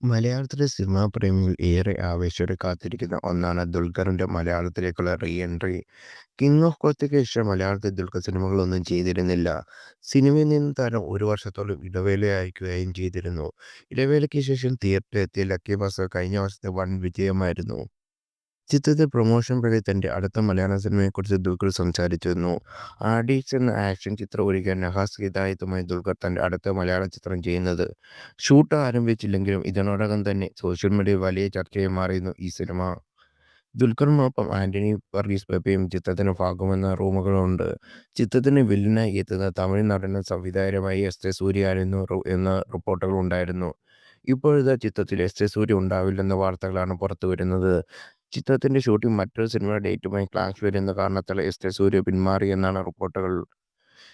മലയാളത്തിലെ സിനിമാ പ്രേമികൾ ഏറെ ആവേശത്തോടെ കാത്തിരിക്കുന്ന ഒന്നാണ് ദുൽഖറിന്റെ മലയാളത്തിലേക്കുള്ള റീ എൻട്രി. കിങ് ഓഫ് കൊത്തയ്ക്ക് ശേഷം മലയാളത്തിൽ ദുൽഖർ സിനിമകളൊന്നും ചെയ്തിരുന്നില്ല. സിനിമയിൽ നിന്ന് താരം ഒരു വർഷത്തോളം ഇടവേളയായിരിക്കുകയും ചെയ്തിരുന്നു. ഇടവേളയ്ക്ക് ശേഷം തിയേറ്ററിൽ എത്തിയ ലക്കി ബസ് കഴിഞ്ഞ വർഷത്തെ വൻ വിജയമായിരുന്നു. ചിത്രത്തിന്റെ പ്രൊമോഷൻ വഴി തന്റെ അടുത്ത മലയാള സിനിമയെക്കുറിച്ച് ദുൽഖർ സംസാരിച്ചിരുന്നു. ആഡീസ് എന്ന ആക്ഷൻ ചിത്രം ഒരുക്കാൻ നഹാസ് ഹിദായത്തുമായി ദുൽഖർ തന്റെ അടുത്ത മലയാള ചിത്രം ചെയ്യുന്നത്. ഷൂട്ട് ആരംഭിച്ചില്ലെങ്കിലും ഇതിനോടകം തന്നെ സോഷ്യൽ മീഡിയ വലിയ ചർച്ചയായി മാറിയിരുന്നു ഈ സിനിമ. ദുൽഖറിനൊപ്പം ആന്റണി വർഗീസ് പെപ്പയും ചിത്രത്തിന് ഭാഗമെന്ന റൂമുകളുണ്ട് ചിത്രത്തിന് വില്ലനായി എത്തുന്ന തമിഴ് നടനും സംവിധായകനുമായ എസ്. എ സൂര്യ ആയിരുന്നു എന്ന റിപ്പോർട്ടുകൾ ഉണ്ടായിരുന്നു ഇപ്പോഴത്തെ ചിത്രത്തിൽ എസ്. എ സൂര്യ ഉണ്ടാവില്ലെന്ന വാർത്തകളാണ് പുറത്തുവരുന്നത്. ചിത്രത്തിന്റെ ഷൂട്ടിംഗ് മറ്റൊരു സിനിമയുടെ ഡേറ്റുമായി ക്ലാഷ് വരുന്ന കാരണത്താൽ എസ്. എ. സൂര്യ പിന്മാറി എന്നാണ് റിപ്പോർട്ടുകൾ.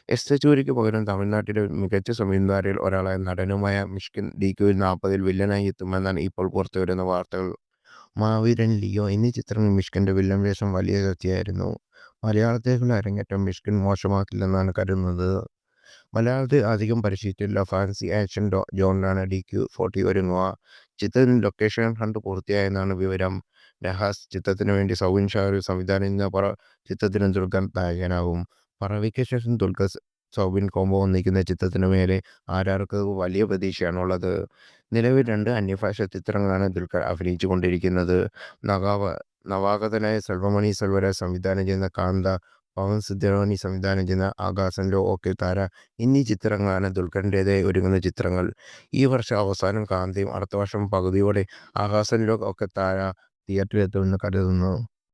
എസ്. എ. സൂര്യയ്ക്ക് പകരം തമിഴ്നാട്ടിലെ മികച്ച സംവിധായകരിൽ ഒരാളായ നടനുമായ മിഷ്കിൻ ഡിക്യുവിൽ നാൽപ്പതിൽ വില്ലനായി എത്തുമെന്നാണ് ഇപ്പോൾ പുറത്തുവരുന്ന വാർത്തകൾ. മാവീരൻ, ലിയോ എന്നീ ചിത്രങ്ങളിൽ മിഷ്കിന്റെ വില്ലൻ വേഷം വലിയ ചർച്ചയായിരുന്നു. മലയാളത്തിലേക്കുള്ള അരങ്ങേറ്റം മിഷ്കിൻ മോശമാക്കില്ലെന്നാണ് കരുതുന്നത്. മലയാളത്തിൽ അധികം പരിശീലിച്ചിട്ടില്ല ഫാൻസി ആക്ഷൻ ജോണിലാണ് ഡി ക്യു ഫോർട്ടി ഒരുങ്ങുക. ചിത്രത്തിന് ലൊക്കേഷൻ ഹണ്ട് പൂർത്തിയായെന്നാണ് വിവരം. നഹാസ് ചിത്രത്തിന് വേണ്ടി സൗബിൻ ഷാർ സംവിധാനം ചെയ്യുന്ന പറ ചിത്രത്തിന് ദുൽഖർ നായകനാകും. പറവയ്ക്ക് ശേഷം ദുൽഖർ സൗബിൻ കോംബോ ഒന്നിക്കുന്ന ചിത്രത്തിന് മേലെ ആരാർക്ക് വലിയ പ്രതീക്ഷയാണുള്ളത്. നിലവിൽ രണ്ട് അന്യഭാഷ ചിത്രങ്ങളാണ് ദുൽഖർ അഭിനയിച്ചു കൊണ്ടിരിക്കുന്നത് നവാഗതനായ സെൽവമണി സെൽവരാജ് സംവിധാനം ചെയ്യുന്ന കാന്ത, പവൻ സിദ്ധാർത്ഥി സംവിധാനം ചെയ്യുന്ന ആകാശനിലോ ഓക്കെ താര എന്നീ ചിത്രങ്ങളാണ് ദുൽഖറിന്റെതായി ഒരുങ്ങുന്ന ചിത്രങ്ങൾ. ഈ വർഷം അവസാനം കാന്തിയും അടുത്ത വർഷം പകുതിയോടെ ആകാശനിലോ ഓക്കെ താര തിയേറ്ററിലെത്തുമെന്ന് കരുതുന്നു.